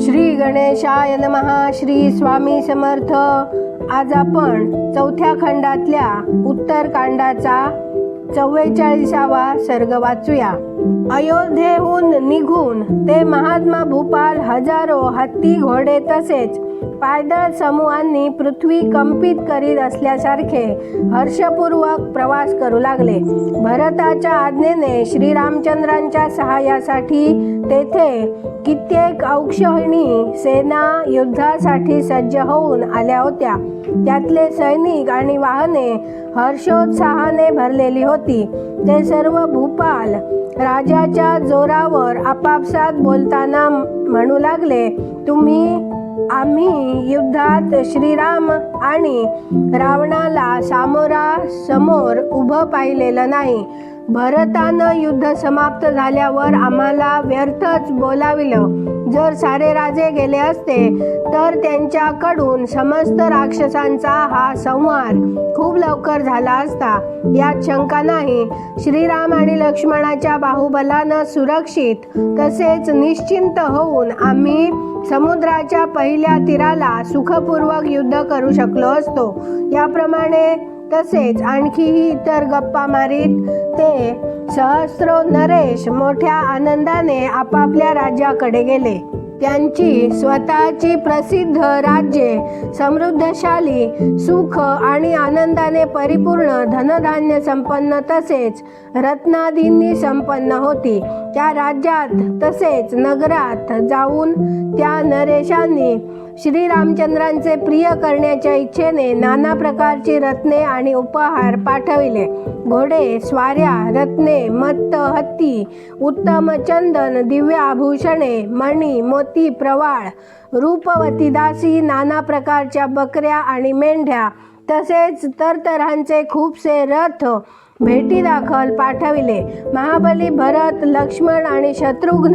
श्री गणेशाय नमहा श्री स्वामी समर्थ. आज आपण चौथ्या खंडातल्या उत्तरकांडाचा चव्वेचाळीसावा सर्ग वाचूया. अयोध्येहून निघून ते महात्मा भूपाल हजारो हत्ती घोडे तसेच पायदळ समूहांनी पृथ्वी कंपित करीत असल्यासारखे हर्षपूर्वक प्रवास करू लागले. भरताच्या आज्ञेने श्रीरामचंद्रांच्या सहाय्यासाठी तेथे कित्येक औक्षहिणी सेना युद्धासाठी सज्ज होऊन आल्या होत्या. त्यातले सैनिक आणि वाहने हर्षोत्साहाने भरलेली होती. ते सर्व भूपाल राजाच्या जोरावर आपापसात बोलताना म्हणू लागले तुम्ही आम्ही युद्धात श्रीराम आणि रावणाला सामोरा समोर उभं पाहिलेलं नाही. भरतानं युद्ध समाप्त झाल्यावर आम्हाला व्यर्थच बोलाविलं. जर सारे राजे गेले असते तर त्यांच्याकडून समस्त राक्षसांचा हा संहार खूप लवकर झाला असता. यात शंका नाही श्रीराम आणि लक्ष्मणाच्या बाहुबलानं सुरक्षित तसेच निश्चिंत होऊन आम्ही समुद्राच्या पहिल्या तीराला सुखपूर्वक युद्ध करू शकलो असतो. याप्रमाणे तसेच आणखीही इतर गप्पा मारीत ते सहस्रो नरेश मोठ्या आनंदाने आपापल्या राज्याकडे गेले. त्यांची स्वतःची प्रसिद्ध राज्ये समृद्धशाली सुख आणि आनंदाने परिपूर्ण धनधान्य संपन्न तसेच रत्नादींनी संपन्न होती. त्या राज्यात तसेच नगरात जाऊन त्या नरेशांनी श्रीरामचंद्रांचे प्रिय करण्याच्या इच्छेने नाना प्रकारची रत्ने आणि उपहार पाठविले. घोडे स्वाऱ्या रत्ने मत्त हत्ती उत्तम चंदन दिव्य आभूषणे मणी मोती प्रवाळ रूपवती दासी नाना प्रकारच्या बकऱ्या आणि मेंढ्या तसेच तरतरांचे खूपसे रथ भेटी दाखल पाठविले. महाबली भरत लक्ष्मण आणि शत्रुघ्न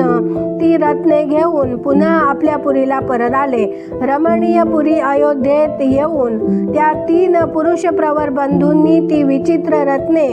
ती रत्ने घेऊन पुन्हा आपल्या पुरीला परत आले. रमणीय पुरी अयोध्येत येऊन त्या तीन पुरुष प्रवर बंधूंनी ती विचित्र रत्ने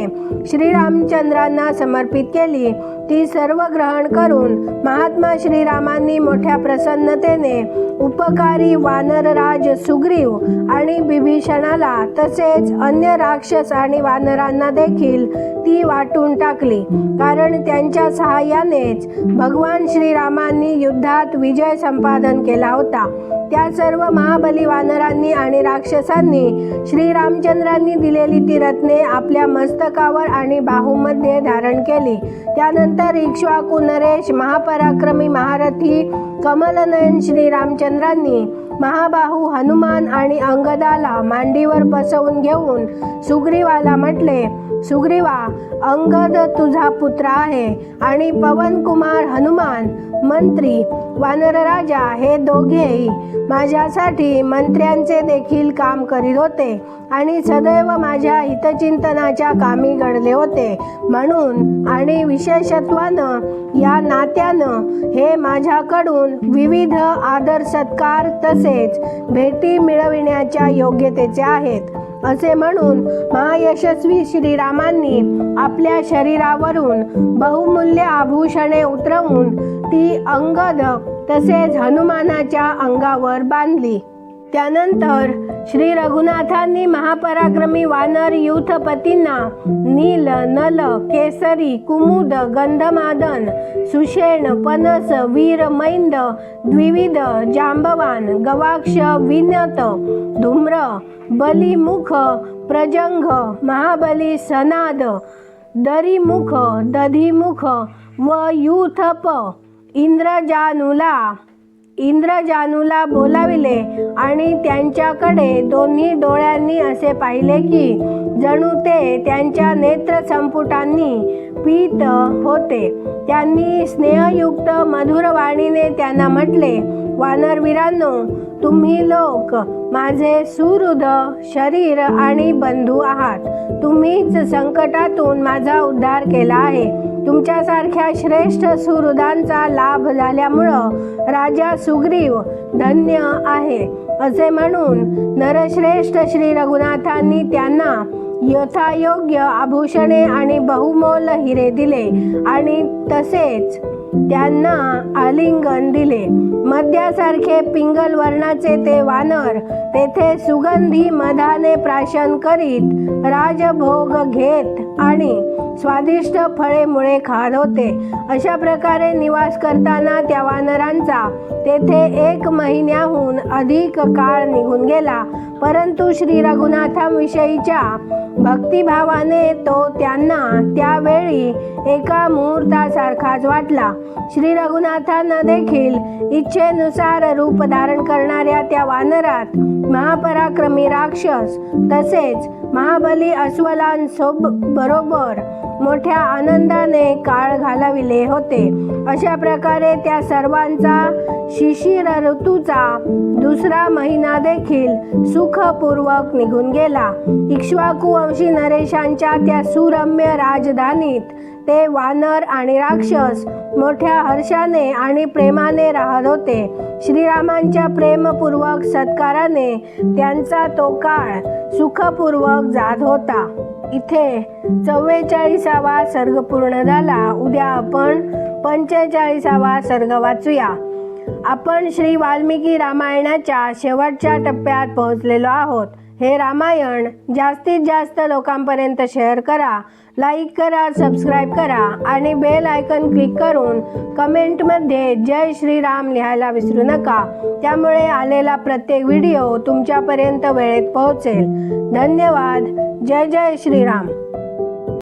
श्रीरामचंद्रांना समर्पित केली. ती सर्व ग्रहण करून महात्मा श्रीरामांनी मोठ्या प्रसन्नतेने उपकारी वानरराज सुग्रीव आणि बिभीषणाला तसेच अन्य राक्षस आणि वानरांना देखील ती वाटून टाकली. कारण त्यांच्या सहाय्यानेच भगवान श्रीरामांनी युद्धात विजय संपादन केला होता. त्या सर्व महाबली वानरांनी आणि राक्षसांनी श्रीरामचंद्रांनी दिलेली ती रत्ने आपल्या मस्तकावर आणि बाहूमध्ये धारण केली. त्यानंतर इक्ष्वाकू नरेश महापराक्रमी महारथी कमलनयन श्रीरामचंद्रांनी महाबाहू हनुमान आणि अंगदाला मांडीवर बसवून घेऊन सुग्रीवाला म्हटले सुग्रीवा अंगद तुझा पुत्र आहे आणि पवनकुमार हनुमान मंत्री वानरराजा हे दोघेही माझ्यासाठी मंत्र्यांचे देखील काम करीत होते आणि सदैव माझ्या हितचिंतनाच्या कामी घडले होते. म्हणून आणि विशेषत्वानं या नात्यानं हे माझ्याकडून विविध आदर सत्कार तसेच भेटी मिळविण्याच्या योग्यतेचे आहेत. असे म्हणून महायशस्वी श्रीरामांनी आपल्या शरीरावरून बहुमूल्य आभूषणे उतरवून ती अंगद तसेच हनुमानाच्या अंगावर बांधली. त्यानंतर श्री रघुनाथांनी महापराक्रमी वानर युथपतींना नील नल केसरी कुमुद गंधमादन सुषेण पनस वीर मैंद द्विविध जांबवान गवाक्ष विनत धूम्र बलिमुख प्रजंग महाबली सनाद दरीमुख दधिमुख व युथप इंद्रजानुला। इंद्रजानूला बोलाविले आणि त्यांच्याकडे दोन्ही डोळ्यांनी असे पाहिले की जणू ते त्यांच्या नेत्र संपुटांनी पीत होते. त्यांनी स्नेहयुक्त मधुरवाणीने त्यांना म्हटले वानरवीरांनो तुम्ही लोक माझे सुहृद शरीर आणि बंधू आहात. तुम्हीच संकटातून माझा उद्धार केला आहे. तुमच्यासारख्या श्रेष्ठ सुहृदांचा लाभ झाल्यामुळं राजा सुग्रीव धन्य आहे असे म्हणून नरश्रेष्ठ श्री रघुनाथांनी त्यांना यथायोग्य आभूषणे आणि बहुमोल हिरे दिले आणि तसेच त्यांना आलिंगन दिले. मद्यासारखे पिंगल वर्णाचे ते वानर तेथे सुगंधी मधाने प्राशन करीत राजभोग घेत आणि स्वादिष्ट फळे मुळे खात होते. अशा प्रकारे निवास करताना त्या वानरांचा तेथे एक महिन्याहून अधिक काळ निघून गेला. परंतु श्री रघुनाथांविषयीच्या भक्तिभावाने तो त्यांना त्यावेळी एका मुहूर्तासारखाच वाटला. श्री रघुनाथांना देखील इच्छेनुसार रूप धारण करणाऱ्या त्या वानरात महापराक्रमी राक्षस तसेच महाबली अस्वलांसोब बरोबर मोठ्या आनंदाने काळ घालविले होते. अशा प्रकारे त्या सर्वांचा शिशिर ऋतूचा दुसरा महिना देखील सुखपूर्वक निघून गेला. इक्ष्वाकुवंशी नरेशांच्या त्या सुरम्य राजधानीत ते वानर आणि राक्षस मोठ्या हर्षाने आणि प्रेमाने राहत होते. श्रीरामांच्या प्रेमपूर्वक सत्काराने त्यांचा तो काळ सुखपूर्वक जात होता. इथे चव्वेचाळीसावा सर्ग पूर्ण झाला. उद्या आपण पंचेचाळीसावा सर्ग वाचूया. आपण श्री वाल्मिकी रामायणाच्या शेवटच्या टप्प्यात पोहोचलेलो आहोत. हे रामायण जास्तीत जास्त लोकांपर्यंत शेअर करा लाईक करा सबस्क्राईब करा आणि बेल आयकन क्लिक करून कमेंटमध्ये जय श्रीराम लिहायला विसरू नका. त्यामुळे आलेला प्रत्येक व्हिडिओ तुमच्यापर्यंत वेळेत पोहोचेल. धन्यवाद. जय जय श्रीराम